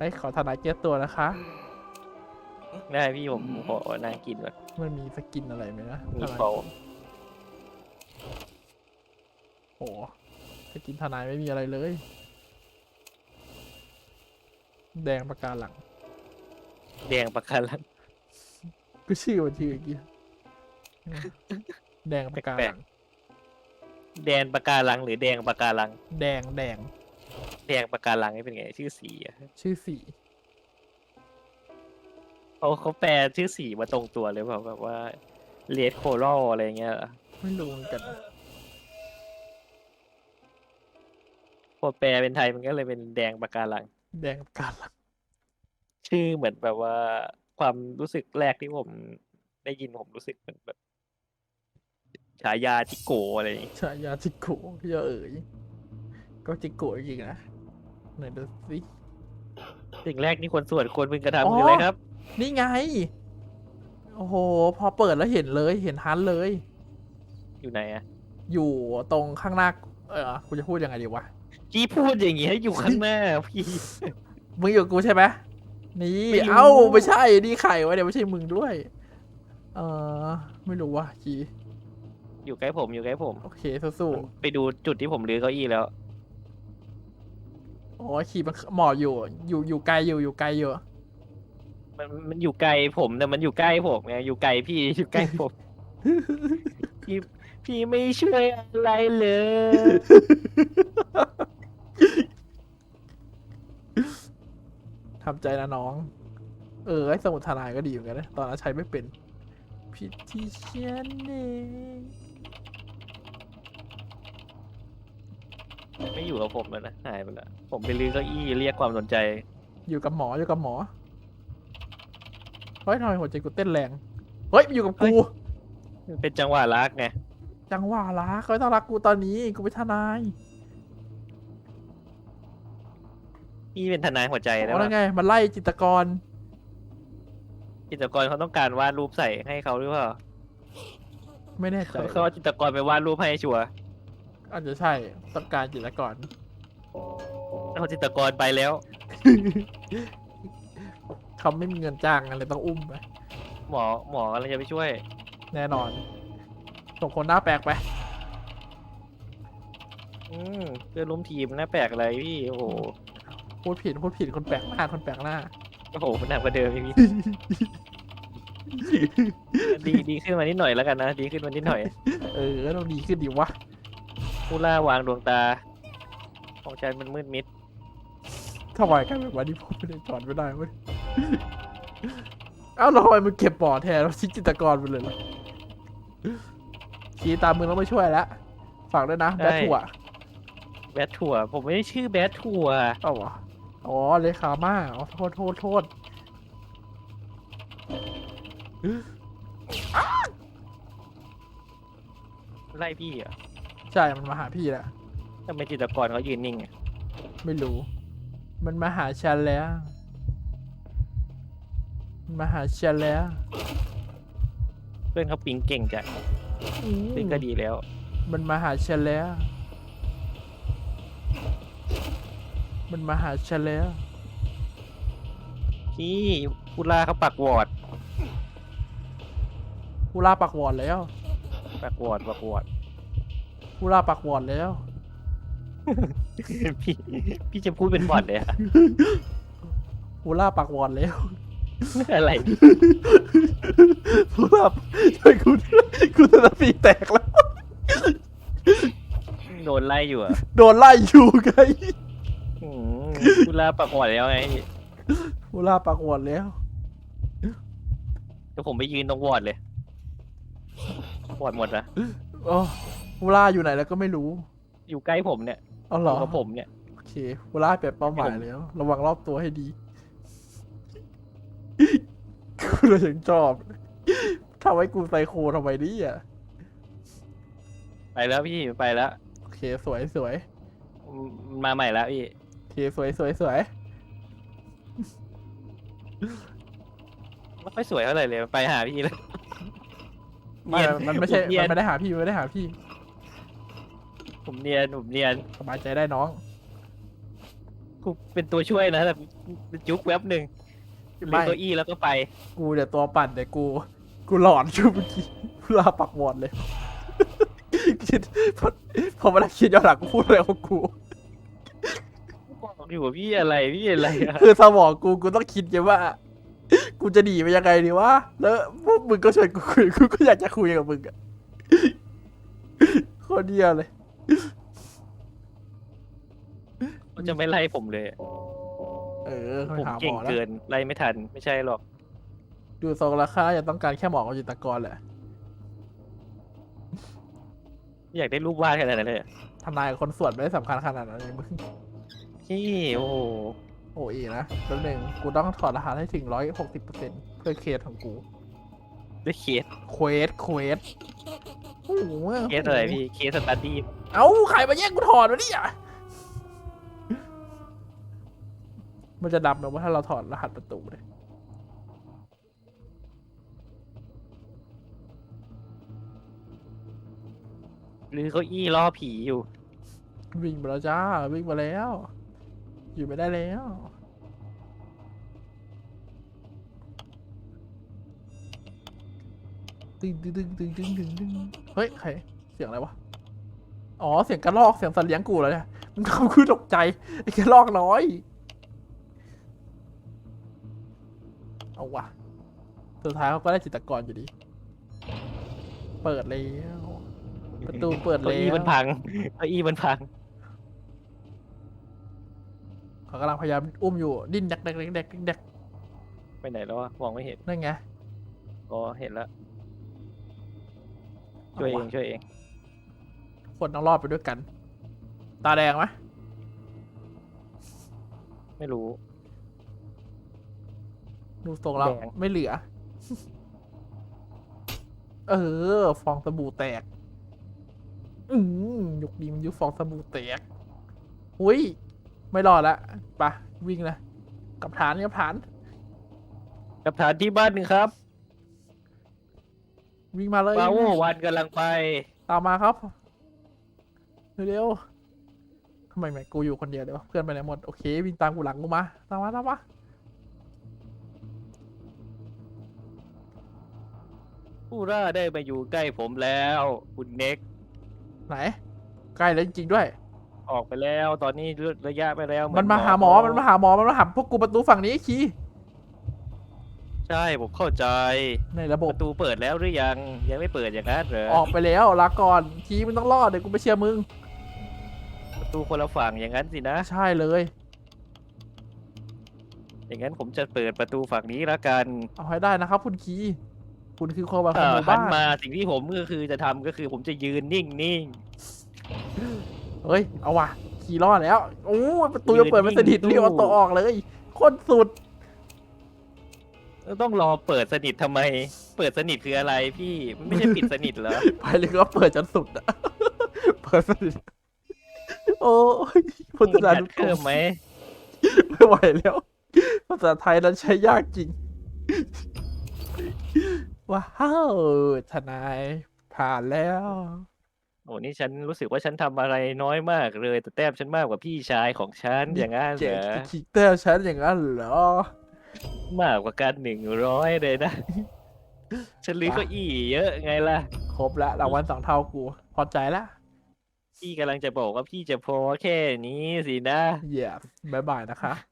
ไอ้ยขอทนายแก้ตัวนะคะ ได้พี่ผมขอนากินก่อนมันมีสกินอะไรไหมนะมีทนายเปล่าโอ้โหสกินทนายไม่มีอะไรเลย แดงประการหลัง แดงประกันลัง ก็ชื่อมันชื่ออย่างกี้แดงประการหลัง แดนประการังหรือแดงประการัง แดงแดง แดงประการังนี่เป็นไง ชื่อสีอะชื่อสีเขาเขาแปลชื่อสีมาตรงตัวเลยเปล่าแบบว่าเลดโคลอะไรเงี้ยเหรอไม่รู้เหมือนกันพอแปลเป็นไทยมันก็เลยเป็นแดงประการัง แดงประการหลังชื่อเหมือนแบบว่า ความรู้สึกแรกที่ผมได้ยินผมรู้สึกเหมือนแบบฉายาจิโกอะไรอย่างงี้ ฉายาจิโกะเยอะเอ๋ยก็จิโกะจริงๆนะไหนดูสิ สิ่งแรกนี่คนสวดควรพึงกระอ๋อทำคืออะไรครับ นี่ไง โอ้โห พอเปิดแล้วเห็นเลยเห็นฮันเลย อยู่ไหนอะอยู่ตรงข้างหน้าเออกูจะพูดยังไงดีวะพี่พูดอย่างงี้ให้อยู่ข้างหน้าพี่ มึงอยู่กับกูใช่ไหมนี่ไม่รู้เอ้าไม่ใช่นี่ไข่วะเดี๋ยวไม่ใช่มึงด้วย เออไม่รู้ว่ะคีอยู่ใกล้ผมอยู่ใกล้ผม โอเคสู้ไปดูจุดที่ผมรื้อเก้าอี้แล้ว ๆอ๋อคีมันหมอบอยู่ อยู่อยู่ไกลอยู่อยู่ไกลอยู่ มันมันอยู่ไกลผมแต่มันอยู่ใกล้ผมไงอยู่ไกลพี่อยู่ใกล้ผม พี่พี่ไม่ช่วยอะไรเลย ทำใจนะน้อง เออไอ้สมุดทนายก็ดีเหมือนกันนะตอนนั้นใช้ไม่เป็นพิธีเชียนเอง ไม่อยู่กับผมแล้วนะหายไปแล้วผมไปรื้อเก้าอี้เรียกความสนใจ อยู่กับหมออยู่กับหมอเฮ้ยทำไมหัวใจกูเต้นแรง เฮ้ยมันอยู่กับกูมันเป็นจังหวะรักไงจังหวะรักเขาต้องรักกูตอนนี้กูเป็นทนายพี่เป็นทนายหัวใจได้เอาปะแล้วไงมันไล่จิตรกร จิตรกรเขาต้องการวาดรูปใส่ให้เขาหรือเปล่าไม่แน่ใจเขาเขาเอาจิตรกรไปวาดรูปให้ชัวร์ อาจจะใช่ต้องการจิตรกรเอาจิตรกรไปแล้ว เขาไม่มีเงินจ้างอะไรต้องอุ้มไปหมอหมออะไรจะไปช่วย แน่นอนส่งคนหน้าแปลกไปอืมเพื่อนร่วมทีมน่าแปลกอะไรพี่โอ้โหพูดผิดพูดผิดคนแปลกหน้าคนแปลกหน้าโอ้โหมันหนักกว่าเดิมอีกพี่ดีดีขึ้นมานิดหน่อยแล้วกันนะ ดีขึ้นมานิดหน่อย เออต้องดีขึ้นดีวะ ผู้ล่าวางดวงตา ของฉันมันมืดมิด ทำไมกันแบบวันนี้พูดไม่ได้จอดไม่ได้เว้ยเอ้าแล้วทำไมมึงเก็บปอแทนเราทิ้งจิตรกรไปเลยล่ะขี่ตามมึงแล้วไม่ช่วยแล้วฝากด้วยนะแบทถั่วแบทถั่ว ผมไม่ได้ชื่อแบทถั่วเอ้าวะอ๋อเลขามาอ๋อโทษโทษโทษไล่พี่เหรอะ ใช่มันมาหาพี่แล้วทำไมจิตรกรเขายืนนิ่งอะไม่รู้ มันมาหาฉันแล้วมันมาหาฉันแล้วเพื่อนเขาปิงเก่งจังอืมซึ่งก็ดีแล้ว มันมาหาฉันแล้ว มันมาหาฉันแล้ว พี่ผู้ล่าเขาปักวอร์ดกูล่าปักวอดแล้ว ปักวอร์ดปักวอร์ด กูล่าปักวอดแล้ว พี่พี่จะพูดเป็นบอร์ดเลยอะกูล่าปักวอดแล้ว อะไรกูล่าช่วยกูกูจะปีแตกแล้ว โดนไล่อยู่อะโดนไล่อยู่ไงอืมผู้ล่าปักวอร์ดแล้วไงกูล่าปักวอดแล้ว เดี๋ยวผมไปยืนตรงวอร์ดเลย วอร์ดหมดนะโอ้ กูล่าอยู่ไหนแล้วก็ไม่รู้อยู่ใกล้ผมเนี่ยเอาอเหรอยู่กับผมเนี่ย โอเคกูล่าเปลี่ยนเป้าหมายแล้ว ระวังรอบตัวให้ดีกูเลยถึงชอบทำให้กูไซโคทำไมเนี่อะไปแล้วพี่ไปแล้วโอเคสวยสวยอืมมาใหม่แล้วพี่โอเคสวยสวยสวยไม่ค่อยสวยเท่าไหร่เลยไปหาพี่แล้ว ไม่เนียนมันไม่ใช่ผมเนียมันนไม่ได้หาพี่มันไม่ได้หาพี่ ผมเนียนผมเนียนสบายใจได้น้อง กูเป็นตัวช่วยนะแต่จุกแว็บหนึ่งไม่เลือกเก้าอี้แล้วก็ไป กูเดี๋ยวตัวปั่นเดี๋ยวกู กูหลอนอยู่เมื่อกี้เวลาปักวอดเลยคิดพอพอเวลาคิดย้อนหลังกูพูดอะไรของกูบอกอยู่ว่าพี่อะไรพี่อะไรอะคือสมองกูกูต้องคิดไงว่า กูจะหนีไปยังไงดีวะแล้วพวกมึงก็ชวนกูคุยกูก็อยากจะคุยกับมึงอะโคตรเดียเลย มันจะไม่ไล่ผมเลยอะเออผมไปหาหเก่มงอแล้วเกินไล่ไม่ทัน ไม่ใช่หรอก ดูทรงราคาจะต้องการแค่หมอกับจิตรกรแหละอยากได้รูปวาดขนาดนั้นเลยอะทนายกับคนสวดไม่ได้สำคัญขนาดนั้นเลยมึงพี่โอ้โหโอ้อีนะแป๊บหนึงกูต้องถอดรหัสให้ถึงร้อยหกสิบเปอร์เซ็นต์เพื่อเคสของกู ด้วยเคสเควสเควสโอ้โหเคสอะไรพี่เคสสตัดดี้เอ้าใครมาแย่งกูถอดวะเนี่ยมันจะดับไหมว่าถ้าเราถอดรหัสประตูเนี่ยหรือเก้าอี้ล่อผีอยู่ วิ่งมาแล้วจ้า วิ่งมาแล้ว อยู่ไม่ได้แล้ว ตึงตึงตึงตึงตึงตึงตึงเฮ้ยใครเสียงอะไรวะ อ๋อ เสียงกระรอก เสียงสัตว์เลี้ยงกูเลยเนี่ยมันเขาคือตกใจ ไอ้กระรอกน้อย เอาวะสุดท้ายเขาก็ได้จิตรกรอยู่ดี เปิดแล้ว ประตูเปิดเก้าแล้อี้วมันพังเก้าอี้มันพังเขากำลังพยายามอุ้มอยู่ ดิ้นแดกแดกแดกแดกแดกไปไหนแล้ววะมองไม่เห็น นั่นไง อ๋อ เห็นแล้ว ช่วยเองาวะช่วยเองคนต้องรอดไปด้วยกัน ตาแดงไหมไม่รู้ ดูทรงเราแดง ไม่เหลือ เออ ฟองสบู่แตก อืมยุกดีมันยุคฟองสบู่แตกอุ้ย ไม่รอดละไปะวิ่งเลยกลับฐานกลับฐาน กับฐานที่บ้านหนึ่งครับ วิ่งมาเลยปาโววันกำลังไปตามมาครับ เร็วๆทำไมแม่งกูอยู่คนเดียวเลยวะเพื่อนไปไหนหมด โอเค วิ่งตามกูหลังกูมา ตามมาตามมาผู้ร่าได้มาอยู่ใกล้ผมแล้ว คุณเน็ก ไหน ใกล้แล้วจริงๆด้วย ออกไปแล้ว ตอนนี้ระยะไปแล้ว มันมาหาหมอ มันมาหาหมอ มันมาหาพวกกูประตูฝั่งนี้คี ใช่ผมเข้าใจในระบปบ ระตูเปิดแล้วหรือยังยังไม่เปิดอย่างนั้นเหรอออกไปแล้วลาก่อนคีมันต้องรอดเดี๋ยวกูไปเชียร์มึง ประตูคนละฝั่งอย่างนั้นสินะ ใช่เลย อย่างนั้นผมจะเปิดประตูฝั่งนี้แล้วกันเอาให้ได้นะครับ คุณคีคุณคือคนแบบขเอ่องหอมู่หับ้านนมาสิ่งที่ผมก็คือจะทำก็คือผมจะยืนนิ่งเฮ้ยเอาว่ะคีรอดแล้วโอ้ยประตูยังเปิดไม่สนิทรีบเอาตัวออกเลยโคตรสุดๆ ต้องรอเปิดสนิททำไม เปิดสนิทคืออะไรพี่ มันไม่ใช่ปิดสนิทเหรอ ไปเลยก็เปิดจนสุดอะเปิดสนิทโอ้ยพุทธมึงนาหัดนุกรเพิ่มมไหมไม่ไหวแล้วภาษาไทยนั้นใช้ยากจริง ว้าวทนาย ผ่านแล้ว โอ้นี่ฉันรู้สึกว่าฉันทำอะไรน้อยมากเลยแต่แต้มฉันมากกว่าพี่ชายของฉันอย่างนั้นเหเจ๊รอคิกเตอร์ฉันอย่างนั้นเหรอ มากกว่ากันหนึ่งร้อยเลยนะ ฉันลื้ออะเก้าอี้เยอะไงล่ะ ครบแล้วรางวัลสองเท่ากู พอใจแล้วพี่กำลังจะบอกว่าพี่จะพอแค่นี้สินะ เยี่ยมบายบายนะคะ